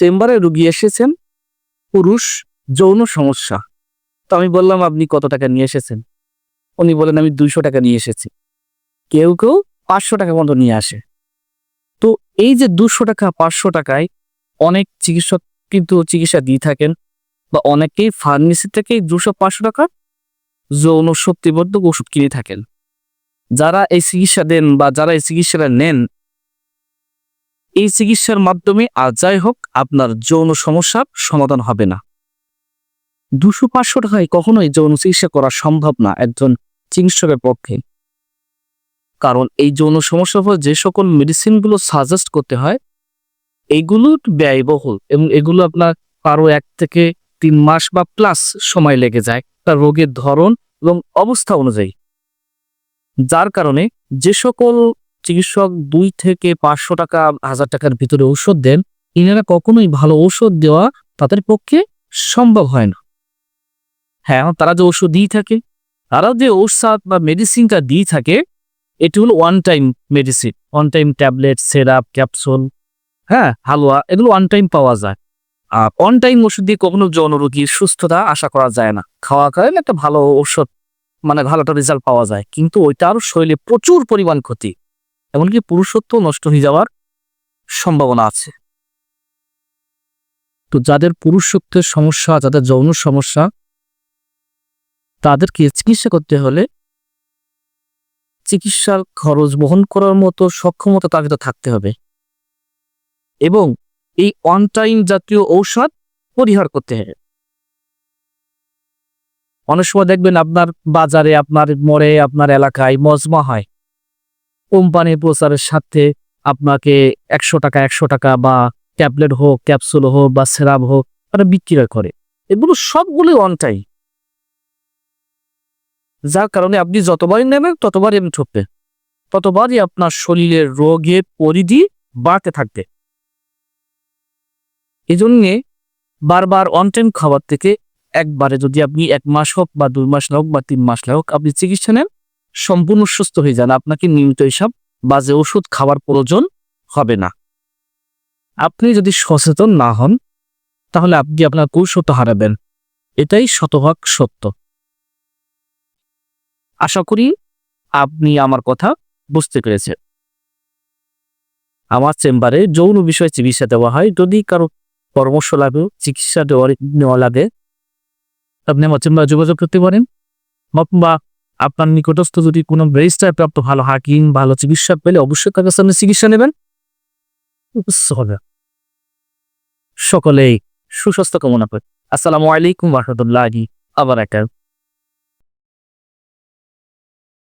চেম্বারে রুগী এসেছেন, পুরুষ, যৌন সমস্যা। তো আমি বললাম, আপনি কত টাকা নিয়ে এসেছেন? উনি বলেন আমি দুইশো টাকা নিয়ে এসেছি। কেউ কেউ পাঁচশো টাকা মতো নিয়ে আসে। তো এই যে দুশো টাকা, পাঁচশো টাকায় অনেক চিকিৎসক কিন্তু চিকিৎসা দিয়ে থাকেন বা অনেকেই ফার্মেসি থেকে দুশো পাঁচশো টাকার যৌন শক্তিবর্ধক ওষুধ কিনে থাকেন। যারা এই চিকিৎসা দেন বা যারা এই চিকিৎসাটা নেন এই চিকিৎসার মাধ্যমে আর যাই হোক, আপনার যৌন সমস্যার সমাধান হবে না। দুশো পাঁচশো টাকায় কখনোই যৌন চিকিৎসা করা সম্ভব না একজন চিকিৎসকের পক্ষে। কারণ এই যৌন সমস্যার ফলে যে সকল মেডিসিনগুলো সাজেস্ট করতে হয় এইগুলো ব্যয়বহুল এবং এগুলো আপনার কারও এক থেকে তিন মাস বা প্লাস সময় লেগে যায় তার রোগের ধরন এবং অবস্থা অনুযায়ী। যার কারণে যে সকল চিকিৎসক দুই থেকে পাঁচশো টাকা, হাজার টাকার ভিতরে ঔষধ দেন। ইনারা কখনোই ভালো ঔষধ দেওয়া তাদের পক্ষে সম্ভব হয় না। হ্যাঁ তারা যে ওষুধ দিয়ে থাকে, তারা যে ঔষধ বা মেডিসিনটা দিয়ে থাকে, এটি হলো one time medicine one time tablet syrup capsule হ্যাঁ হালুয়া, এগুলো ওয়ান টাইম পাওয়া যায়। আর অন টাইম ওষুধ দিয়ে কখনো যৌন রোগীর সুস্থতা আশা করা যায় না। খাওয়া কারণে একটা ভালো ঔষধ মানে ভালো একটা রেজাল্ট পাওয়া যায়। কিন্তু ওইটার শরীরে প্রচুর পরিমাণ ক্ষতি। এমনকি পুরুষত্ব নষ্ট হয়ে যাওয়ার সম্ভাবনা আছে। তো যাদের পুরুষত্বের সমস্যা, যাদের যৌন সমস্যা, তাদেরকে চিকিৎসা করতে হলে চিকিৎসার খরচ বহন করার মতো সক্ষমতা তার ভিতরে থাকতে হবে। এবং এই অন টাইম জাতীয় ঔষধ পরিহার করতে হবে। অনেক সময় দেখবেন আপনার বাজারে, আপনার মোড়ে আপনার এলাকায় মজমা হয়। কোম্পানির প্রচারের সাথে আপনাকে একশো টাকা একশো টাকা বা ট্যাবলেট হোক, ক্যাপসুল হোক বা সেরাপ হোক তারা বিক্রি করে। এগুলো সবগুলোই অন টাইম যার কারণে আপনি যতবারই নেবেন, ততবারই আপনি ঠকবে ততবারই আপনার শরীরের রোগের পরিধি বাড়তে থাকবে। এজন্যে বারবার অন টাইম খাবার থেকে একবারে যদি আপনি এক মাস হোক বা দুই মাস হোক বা তিন মাস হোক আপনি চিকিৎসা নেন সম্পূর্ণ সুস্থ হয়ে যান। আপনাকে নিয়মিত হিসাব বাজে ওষুধ খাওয়ার প্রয়োজন হবে না। আপনি যদি সচেতন না হন, তাহলে আপনি আপনার কৌশলতা হারাবেন। এটাই শতভাগ সত্য। আশা করি আপনি আমার কথা বুঝতে পেরেছেন। আমার চেম্বারে যৌন বিষয়ে চিকিৎসা দেওয়া হয়। যদি কারও পরামর্শ লাগে, চিকিৎসা দেওয়ার নেওয়া লাগে, আপনি আমার চেম্বারে যোগাযোগ করতে পারেন। বা আপনার নিকটস্থ যদি কোনো রেজিস্টার প্রাপ্ত ভালো হাকিম, ভালো চিকিৎসা পেলে অবশ্যই তার কাছে আপনি চিকিৎসা নেবেন। হবে সকলেই সুস্বাস্থ্য কামনা করি। আসসালামু আলাইকুম রহমতুল্লাহ আবার একটা